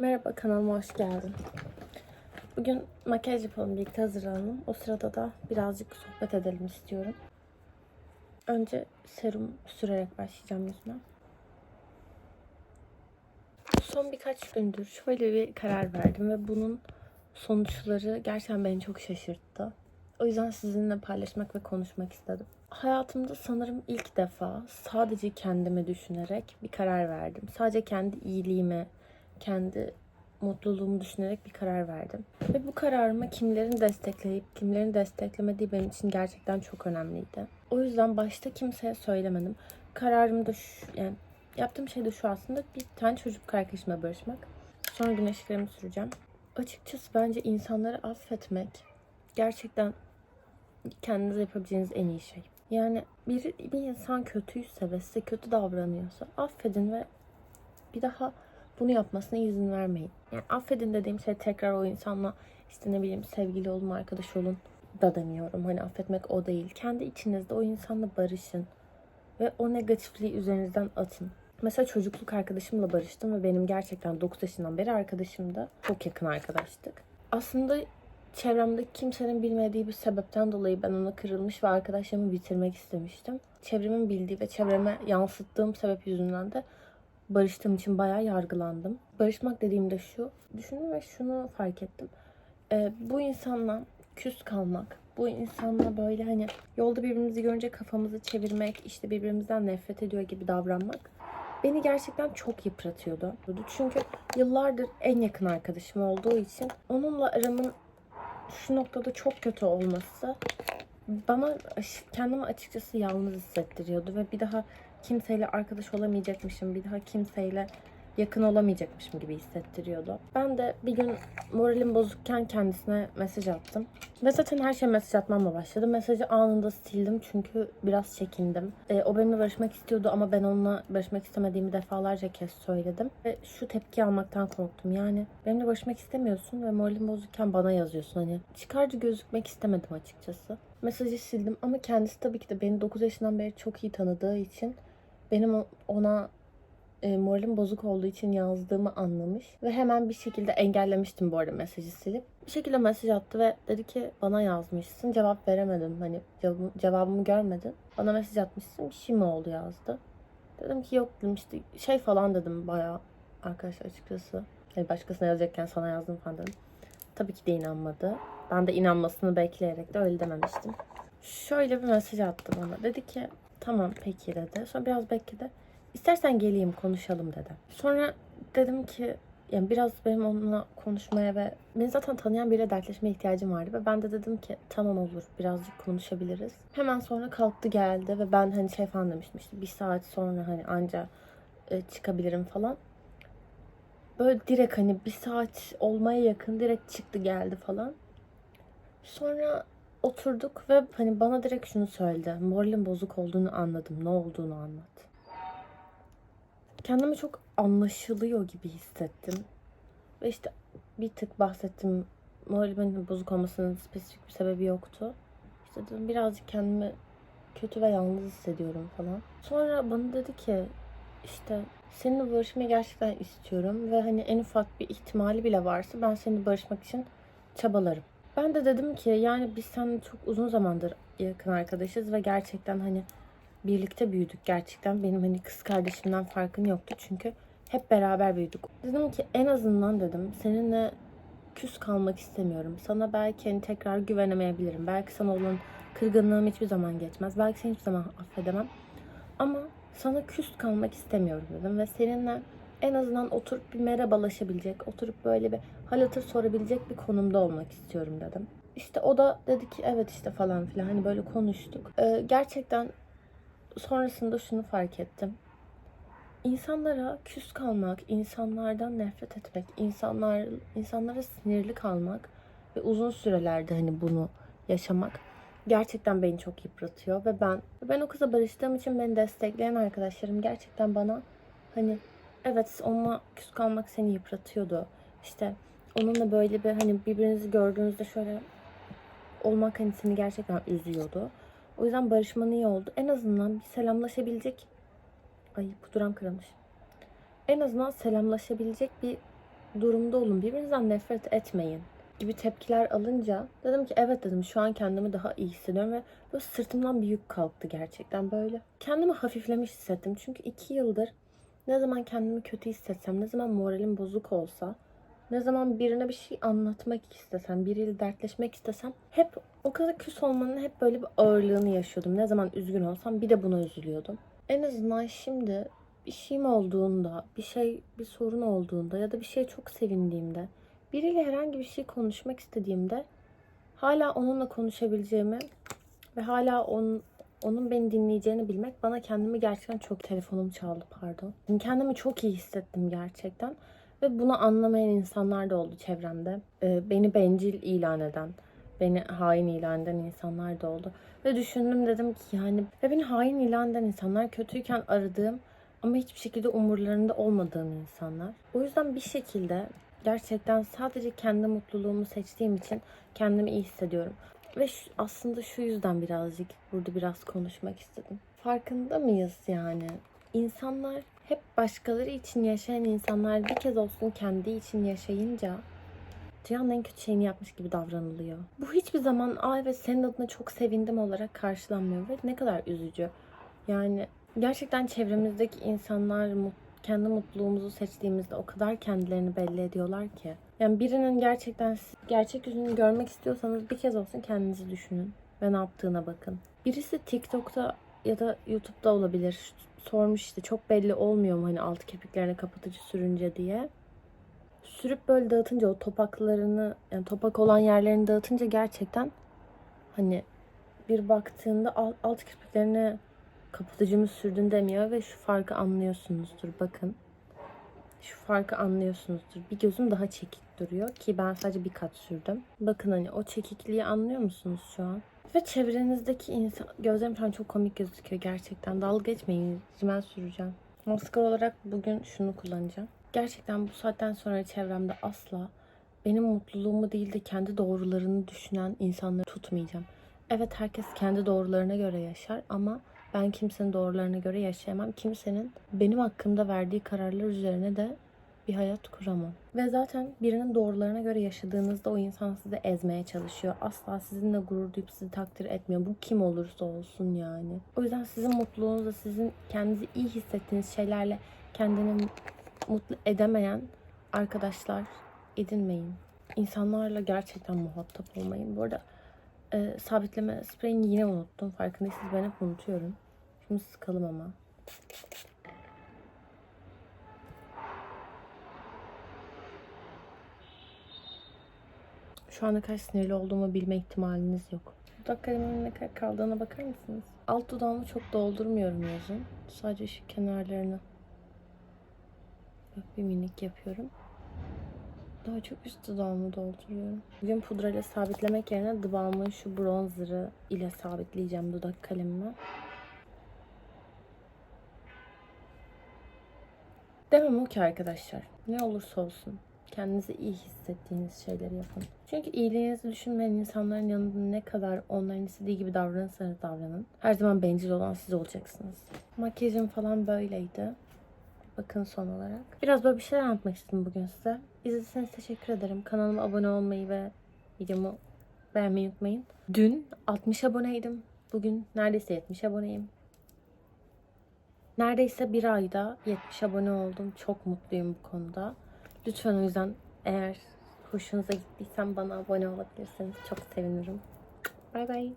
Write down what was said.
Merhaba kanalıma hoş geldin. Bugün makyaj yapalım birlikte hazırlanalım. O sırada da birazcık sohbet edelim istiyorum. Önce serum sürerek başlayacağım yüzüme. Son birkaç gündür şöyle bir karar verdim ve bunun sonuçları gerçekten beni çok şaşırttı. O yüzden sizinle paylaşmak ve konuşmak istedim. Hayatımda sanırım ilk defa sadece kendimi düşünerek bir karar verdim. Sadece kendi iyiliğime, kendi mutluluğumu düşünerek bir karar verdim. Ve bu kararımı kimlerin destekleyip kimlerin desteklemediği benim için gerçekten çok önemliydi. O yüzden başta kimseye söylemedim. Kararım da şu, yani yaptığım şey de şu aslında bir tane çocuk arkadaşımla barışmak. Sonra güneş kremi süreceğim. Açıkçası bence insanları affetmek gerçekten kendinize yapabileceğiniz en iyi şey. Yani bir, bir insan kötüyse ve size kötü davranıyorsa affedin ve bir daha bunu yapmasına izin vermeyin. Yani affedin dediğim şey tekrar o insanla işte ne bileyim sevgili olun, arkadaş olun da demiyorum. Hani affetmek o değil. Kendi içinizde o insanla barışın ve o negatifliği üzerinizden atın. Mesela çocukluk arkadaşımla barıştım ve benim gerçekten 9 yaşından beri arkadaşımdı. Çok yakın arkadaştık. Aslında çevremde kimsenin bilmediği bir sebepten dolayı ben ona kırılmış ve arkadaşlarımı bitirmek istemiştim. Çevremin bildiği ve çevreme yansıttığım sebep yüzünden de barıştığım için bayağı yargılandım. Barışmak dediğimde şu, düşündüm ve şunu fark ettim. Ee, bu insanla küs kalmak, bu insanla böyle hani yolda birbirimizi görünce kafamızı çevirmek, işte birbirimizden nefret ediyor gibi davranmak beni gerçekten çok yıpratıyordu. Çünkü yıllardır en yakın arkadaşım olduğu için onunla aramın şu noktada çok kötü olması bana kendimi açıkçası yalnız hissettiriyordu ve bir daha kimseyle arkadaş olamayacakmışım, bir daha kimseyle yakın olamayacakmışım gibi hissettiriyordu. Ben de bir gün moralim bozukken kendisine mesaj attım. Ve zaten her şey mesaj atmamla başladı. Mesajı anında sildim çünkü biraz çekindim. Ee, o benimle barışmak istiyordu ama ben onunla barışmak istemediğimi defalarca kez söyledim. Ve şu tepki almaktan korktum. Yani benimle barışmak istemiyorsun ve moralim bozukken bana yazıyorsun. Hani çıkarcı gözükmek istemedim açıkçası. Mesajı sildim ama kendisi tabii ki de beni 9 yaşından beri çok iyi tanıdığı için benim ona e, moralim bozuk olduğu için yazdığımı anlamış. Ve hemen bir şekilde engellemiştim bu arada mesajı silip. Bir şekilde mesaj attı ve dedi ki bana yazmışsın cevap veremedim. Hani cevabımı, cevabımı görmedin. Bana mesaj atmışsın bir şey mi oldu yazdı. Dedim ki yok dedim işte şey falan dedim bayağı arkadaşlar açıkçası. Hani başkasına yazacakken sana yazdım falan dedim. Tabii ki de inanmadı. Ben de inanmasını bekleyerek de öyle dememiştim. Şöyle bir mesaj attı bana. Dedi ki tamam peki dedi. Sonra biraz bekledi. İstersen geleyim konuşalım dedi. Sonra dedim ki yani biraz benim onunla konuşmaya ve beni zaten tanıyan biriyle dertleşmeye ihtiyacım vardı ve ben de dedim ki tamam olur birazcık konuşabiliriz. Hemen sonra kalktı geldi ve ben hani şey falan demiştim işte bir saat sonra hani anca e, çıkabilirim falan. Böyle direkt hani bir saat olmaya yakın direkt çıktı geldi falan. Sonra oturduk ve hani bana direkt şunu söyledi. Moralim bozuk olduğunu anladım. Ne olduğunu anlat. Kendimi çok anlaşılıyor gibi hissettim. Ve işte bir tık bahsettim. Moralimin bozuk olmasının spesifik bir sebebi yoktu. İşte dedim birazcık kendimi kötü ve yalnız hissediyorum falan. Sonra bana dedi ki işte seninle barışmayı gerçekten istiyorum ve hani en ufak bir ihtimali bile varsa ben seninle barışmak için çabalarım. Ben de dedim ki yani biz seninle çok uzun zamandır yakın arkadaşız ve gerçekten hani birlikte büyüdük gerçekten. Benim hani kız kardeşimden farkın yoktu çünkü hep beraber büyüdük. Dedim ki en azından dedim seninle küs kalmak istemiyorum. Sana belki hani tekrar güvenemeyebilirim. Belki sana olan kırgınlığım hiçbir zaman geçmez. Belki seni hiçbir zaman affedemem. Ama sana küs kalmak istemiyorum dedim ve seninle en azından oturup bir merhabalaşabilecek, oturup böyle bir hal hatır sorabilecek bir konumda olmak istiyorum dedim. İşte o da dedi ki evet işte falan filan hani böyle konuştuk. Ee, gerçekten sonrasında şunu fark ettim. İnsanlara küs kalmak, insanlardan nefret etmek, insanlar insanlara sinirli kalmak ve uzun sürelerde hani bunu yaşamak gerçekten beni çok yıpratıyor ve ben ben o kıza barıştığım için beni destekleyen arkadaşlarım gerçekten bana hani evet onunla küs kalmak seni yıpratıyordu. İşte onunla böyle bir hani birbirinizi gördüğünüzde şöyle olmak hani seni gerçekten üzüyordu. O yüzden barışman iyi oldu. En azından bir selamlaşabilecek ay puduram kırılmış. En azından selamlaşabilecek bir durumda olun. Birbirinizden nefret etmeyin gibi tepkiler alınca dedim ki evet dedim şu an kendimi daha iyi hissediyorum ve böyle sırtımdan bir yük kalktı gerçekten böyle. Kendimi hafiflemiş hissettim. Çünkü iki yıldır ne zaman kendimi kötü hissetsem, ne zaman moralim bozuk olsa, ne zaman birine bir şey anlatmak istesem, biriyle dertleşmek istesem hep o kadar küs olmanın hep böyle bir ağırlığını yaşıyordum. Ne zaman üzgün olsam bir de buna üzülüyordum. En azından şimdi bir şeyim olduğunda, bir şey, bir sorun olduğunda ya da bir şeye çok sevindiğimde, biriyle herhangi bir şey konuşmak istediğimde hala onunla konuşabileceğimi ve hala onun onun beni dinleyeceğini bilmek bana kendimi gerçekten çok telefonum çaldı pardon. Kendimi çok iyi hissettim gerçekten. Ve bunu anlamayan insanlar da oldu çevremde. Ee, beni bencil ilan eden, beni hain ilan eden insanlar da oldu. Ve düşündüm dedim ki yani ve beni hain ilan eden insanlar kötüyken aradığım ama hiçbir şekilde umurlarında olmadığım insanlar. O yüzden bir şekilde gerçekten sadece kendi mutluluğumu seçtiğim için kendimi iyi hissediyorum. Ve şu- aslında şu yüzden birazcık burada biraz konuşmak istedim. Farkında mıyız yani? İnsanlar hep başkaları için yaşayan insanlar bir kez olsun kendi için yaşayınca dünyanın en kötü şeyini yapmış gibi davranılıyor. Bu hiçbir zaman aa evet senin adına çok sevindim olarak karşılanmıyor ve ne kadar üzücü. Yani gerçekten çevremizdeki insanlar mut- kendi mutluluğumuzu seçtiğimizde o kadar kendilerini belli ediyorlar ki. Yani birinin gerçekten gerçek yüzünü görmek istiyorsanız bir kez olsun kendinizi düşünün ve ne yaptığına bakın. Birisi TikTok'ta ya da YouTube'da olabilir. Sormuş işte çok belli olmuyor mu hani alt kirpiklerine kapatıcı sürünce diye. Sürüp böyle dağıtınca o topaklarını yani topak olan yerlerini dağıtınca gerçekten hani bir baktığında alt, alt kirpiklerine kapatıcımı sürdün demiyor ve şu farkı anlıyorsunuzdur bakın. Şu farkı anlıyorsunuzdur. Bir gözüm daha çekik duruyor ki ben sadece bir kat sürdüm. Bakın hani o çekikliği anlıyor musunuz şu an? Ve çevrenizdeki insan... Gözlerim şu an çok komik gözüküyor gerçekten. Dalga geçmeyin. Rimel süreceğim. Maskara olarak bugün şunu kullanacağım. Gerçekten bu saatten sonra çevremde asla benim mutluluğumu değil de kendi doğrularını düşünen insanları tutmayacağım. Evet herkes kendi doğrularına göre yaşar ama ben kimsenin doğrularına göre yaşayamam. Kimsenin benim hakkımda verdiği kararlar üzerine de bir hayat kuramam. Ve zaten birinin doğrularına göre yaşadığınızda o insan sizi ezmeye çalışıyor. Asla sizinle gurur duyup sizi takdir etmiyor. Bu kim olursa olsun yani. O yüzden sizin mutluluğunuzla, sizin kendinizi iyi hissettiğiniz şeylerle kendini mutlu edemeyen arkadaşlar edinmeyin. İnsanlarla gerçekten muhatap olmayın. Bu arada e, sabitleme spreyini yine unuttum. Farkındaysanız ben hep unutuyorum. Şimdi sıkalım ama. Şu anda kaç sinirli olduğumu bilme ihtimaliniz yok. Dudak kalemimin ne kadar kaldığına bakar mısınız? Alt dudağımı çok doldurmuyorum yazın. Sadece şu kenarlarını bak bir minik yapıyorum. Daha çok üst dudağımı dolduruyorum. Bugün pudrayla sabitlemek yerine dudağımın şu bronzerı ile sabitleyeceğim dudak kalemime. Demem o ki arkadaşlar. Ne olursa olsun. Kendinizi iyi hissettiğiniz şeyleri yapın. Çünkü iyiliğinizi düşünmeyen insanların yanında ne kadar onların istediği gibi davranırsanız davranın. Her zaman bencil olan siz olacaksınız. Makyajım falan böyleydi. Bakın son olarak. Biraz böyle bir şeyler anlatmak istedim bugün size. İzlediyseniz teşekkür ederim. Kanalıma abone olmayı ve videomu beğenmeyi unutmayın. Dün 60 aboneydim. Bugün neredeyse 70 aboneyim. Neredeyse bir ayda 70 abone oldum. Çok mutluyum bu konuda. Lütfen o yüzden eğer hoşunuza gittiysem bana abone olabilirseniz çok sevinirim. Bay bay.